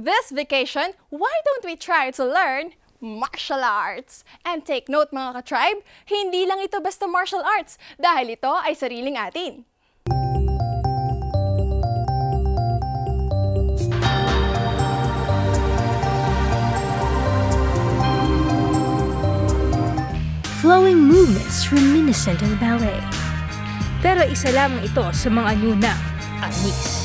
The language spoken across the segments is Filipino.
This vacation, why don't we try to learn martial arts? And take note mga ka-tribe, hindi lang ito basta martial arts dahil ito ay sariling atin. flowing movements reminiscent of ballet. Pero isa lamang ito sa mga new na arnis.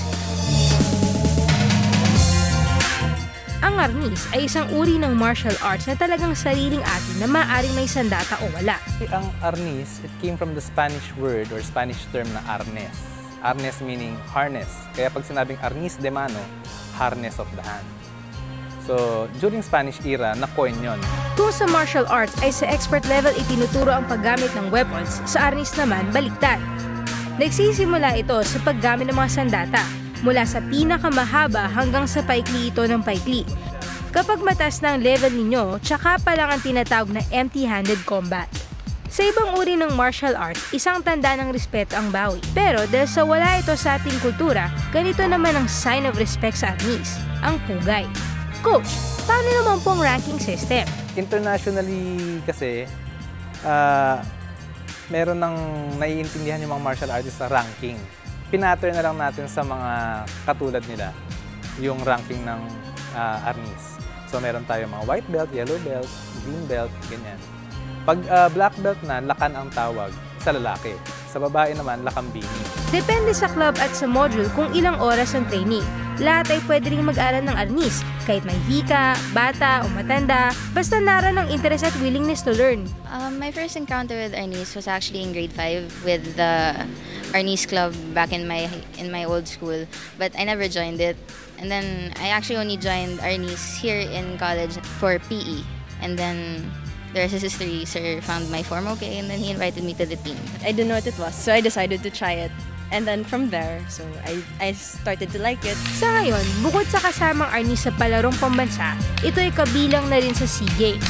Arnis ay isang uri ng martial arts na talagang sariling atin na maaaring may sandata o wala. Ang arnis, it came from the Spanish word or Spanish term na arnes. Arnes meaning harness. Kaya pag sinabing arnis de mano, harness of the hand. So, during Spanish era, na-coin yun. Kung sa martial arts ay sa expert level itinuturo ang paggamit ng weapons, sa arnis naman baliktad. Nagsisimula ito sa paggamit ng mga sandata, mula sa pinakamahaba hanggang sa paikli ito ng paikli. Kapag mataas na ang level ninyo, tsaka pa lang ang tinatawag na empty-handed combat. Sa ibang uri ng martial arts, isang tanda ng respeto ang bawi. Pero dahil sa wala ito sa ating kultura, ganito naman ang sign of respect sa arnis, ang pugay. Coach, paano naman pong ranking system? Internationally kasi, uh, meron ng naiintindihan yung mga martial artists sa ranking. Pinatter na lang natin sa mga katulad nila yung ranking ng uh, arnis. So meron tayo mga white belt, yellow belt, green belt, ganyan. Pag uh, black belt na, lakan ang tawag sa lalaki. Sa babae naman, lakambini. Depende sa club at sa module kung ilang oras ang training. Lahat ay pwede rin mag-aral ng arnis, kahit may hika, bata o matanda, basta nara ng interest at willingness to learn. Um, my first encounter with arnis was actually in grade 5 with the arnis club back in my in my old school, but I never joined it. And then I actually only joined arnis here in college for PE. And then the rest is history. Sir found my form okay, and then he invited me to the team. I didn't know what it was, so I decided to try it. And then from there, so I, I started to like it. Sa ngayon, bukod sa kasamang arnis sa palarong pambansa, ito ay kabilang na rin sa SEA Games.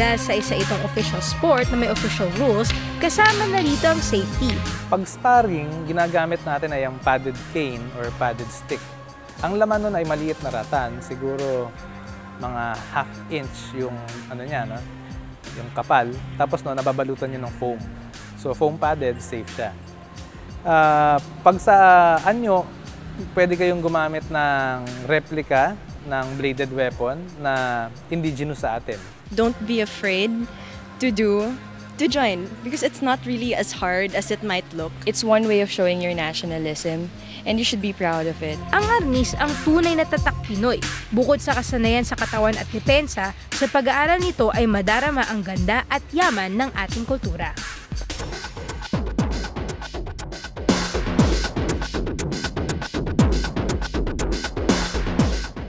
Dahil sa isa itong official sport na may official rules, kasama na rito ang safety. Pag sparring, ginagamit natin ay ang padded cane or padded stick. Ang laman nun ay maliit na ratan, siguro mga half inch yung ano niya, no? yung kapal. Tapos no, nababalutan niyo ng foam. So foam padded, safe siya. Uh, pag sa anyo, pwede kayong gumamit ng replica ng bladed weapon na indigenous sa atin. Don't be afraid to do to join because it's not really as hard as it might look. It's one way of showing your nationalism and you should be proud of it. Ang arnis ang tunay na tatak Pinoy. Bukod sa kasanayan sa katawan at depensa, sa pag-aaral nito ay madarama ang ganda at yaman ng ating kultura.